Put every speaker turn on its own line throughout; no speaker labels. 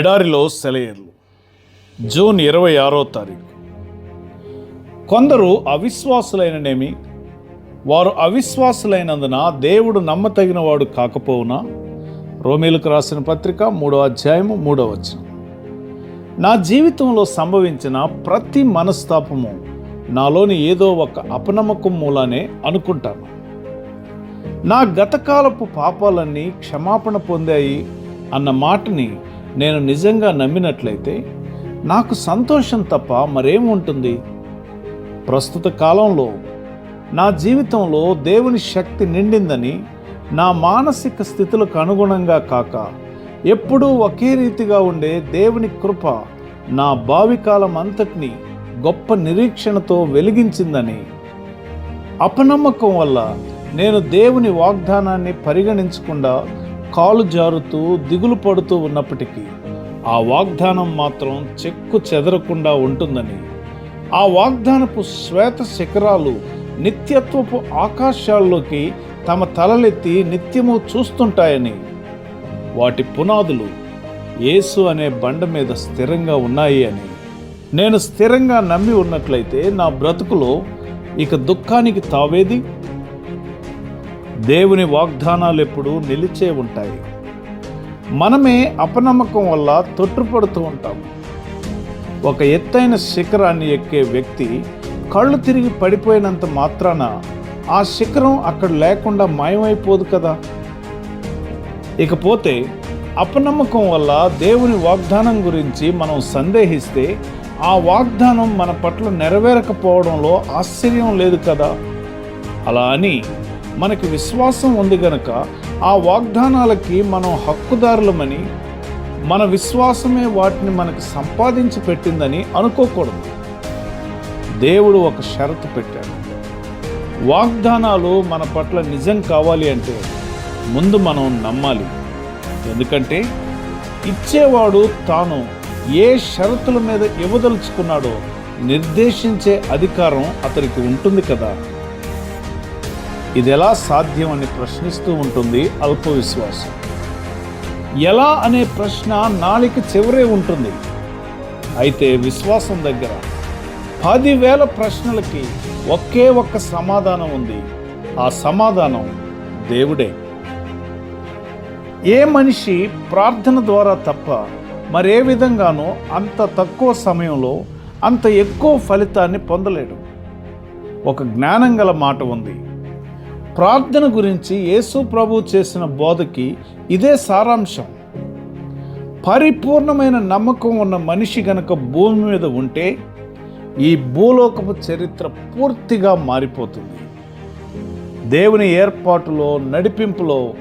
ఎడారిలో సెలయర్లు. జూన్ ఇరవై ఆరో తారీఖు. కొందరు అవిశ్వాసులైననేమి వారు అవిశ్వాసులైనందున దేవుడు నమ్మతగినవాడు కాకపోవునా? రోమిలకు రాసిన పత్రిక మూడో అధ్యాయము మూడో వచనం. నా జీవితంలో సంభవించిన ప్రతి మనస్తాపము నాలోని ఏదో ఒక అపనమ్మకం మూలానే అనుకుంటాను. నా గతకాలపు పాపాలన్నీ క్షమాపణ పొందాయి అన్న మాటని నేను నిజంగా నమ్మినట్లయితే నాకు సంతోషం తప్ప మరేముంటుంది? ప్రస్తుత కాలంలో నా జీవితంలో దేవుని శక్తి నిండిందని నా మానసిక స్థితులకు అనుగుణంగా కాక ఎప్పుడూ ఒకే రీతిగా ఉండే దేవుని కృప నా భావికాలం అంతటిని గొప్ప నిరీక్షణతో వెలిగించిందని. అపనమ్మకం వల్ల నేను దేవుని వాగ్దానాన్ని పరిగణించకుండా కాలు జారుతూ దిగులు పడుతూ ఉన్నప్పటికీ ఆ వాగ్దానం మాత్రం చెక్కు చెదరకుండా ఉంటుందని ఆ వాగ్దానపు శ్వేత శిఖరాలు నిత్యత్వపు ఆకాశాల్లోకి తమ తలలెత్తి నిత్యము చూస్తుంటాయని వాటి పునాదులు యేసు అనే బండ మీద స్థిరంగా ఉన్నాయి అని. నేను స్థిరంగా నమ్మి ఉన్నట్లయితే నా బ్రతుకులో ఇక దుఃఖానికి తావేది? దేవుని వాగ్దానాలు ఎప్పుడూ నిలిచే ఉంటాయి. మనమే అపనమ్మకం వల్ల తొట్టుపడుతూ ఉంటాం. ఒక ఎత్తైన శిఖరాన్ని ఎక్కే వ్యక్తి కళ్ళు తిరిగి పడిపోయినంత మాత్రాన ఆ శిఖరం అక్కడ లేకుండా మాయమైపోదు కదా. ఇకపోతే అపనమ్మకం వల్ల దేవుని వాగ్దానం గురించి మనం సందేహిస్తే ఆ వాగ్దానం మన పట్ల నెరవేరకపోవడంలో ఆశ్చర్యం లేదు కదా. అలా అని మనకి విశ్వాసం ఉంది గనక ఆ వాగ్దానాలకి మనం హక్కుదారులమని మన విశ్వాసమే వాటిని మనకి సంపాదించి పెట్టిందని అనుకోకూడదు. దేవుడు ఒక షరతు పెట్టాడు. వాగ్దానాలు మన పట్ల నిజం కావాలి అంటే ముందు మనం నమ్మాలి. ఎందుకంటే ఇచ్చేవాడు తాను ఏ షరతుల మీద ఇవ్వదలుచుకున్నాడో నిర్దేశించే అధికారం అతనికి ఉంటుంది కదా. ఇది ఎలా సాధ్యం అని ప్రశ్నిస్తూ ఉంటుంది అల్ప విశ్వాసం ఎలా అనే ప్రశ్న నాలిక చివరే ఉంటుంది. అయితే విశ్వాసం దగ్గర పదివేల ప్రశ్నలకి ఒకే ఒక్క సమాధానం ఉంది. ఆ సమాధానం దేవుడే. ఏ మనిషి ప్రార్థన ద్వారా తప్ప మరే విధంగానూ అంత తక్కువ సమయంలో అంత ఎక్కువ ఫలితాన్ని పొందలేడు. ఒక జ్ఞానం గల మాట ఉంది. ప్రార్థన గురించి యేసు ప్రభు చేసిన బోధకి ఇదే సారాంశం. పరిపూర్ణమైన నమ్మకం ఉన్న మనిషి గనక భూమి మీద ఉంటే ఈ భూలోకపు చరిత్ర పూర్తిగా మారిపోతుంది. దేవుని ఏర్పాటులో నడిపింపులో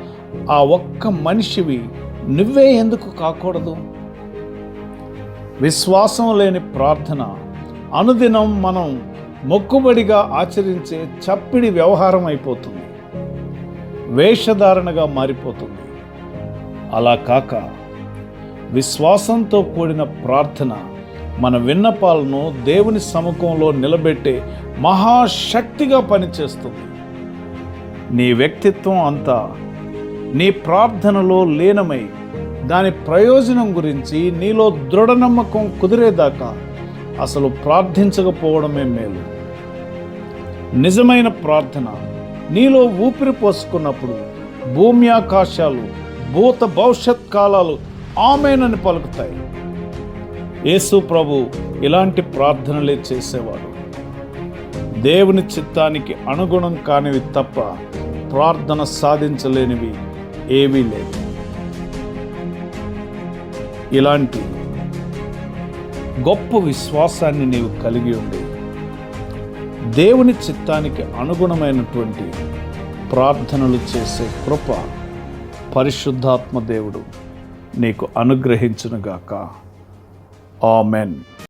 ఆ ఒక్క మనిషివి నువ్వే ఎందుకు కాకూడదు? విశ్వాసం లేని ప్రార్థన అనుదినం మనం మొక్కుబడిగా ఆచరించే చప్పిడి వ్యవహారం అయిపోతుంది. వేషధారణగా మారిపోతుంది. అలా కాక విశ్వాసంతో కూడిన ప్రార్థన మన విన్నపాలను దేవుని సముఖంలో నిలబెట్టే మహాశక్తిగా పనిచేస్తుంది. నీ వ్యక్తిత్వం అంతా నీ ప్రార్థనలో లీనమై దాని ప్రయోజనం గురించి నీలో దృఢ నమ్మకం కుదిరేదాకా అసలు ప్రార్థించకపోవడమే మేలు. నిజమైన ప్రార్థన నీలో ఊపిరి పోసుకున్నప్పుడు భూమి ఆకాశాలు భూత భవిష్యత్ కాలాలు ఆమెనని పలుకుతాయి. యేసు ప్రభు ఇలాంటి ప్రార్థనలే చేసేవాడు. దేవుని చిత్తానికి అనుగుణం కానివి తప్ప ప్రార్థన సాధించలేనివి ఏమీ లేవు. ఇలాంటి గొప్ప విశ్వాసాన్ని నీవు కలిగి ఉండేవి దేవుని చిత్తానికి అనుగుణమైనటువంటి ప్రార్థనలు చేసే కృప పరిశుద్ధాత్మ దేవుడు నీకు అనుగ్రహించునుగాక. ఆమెన్.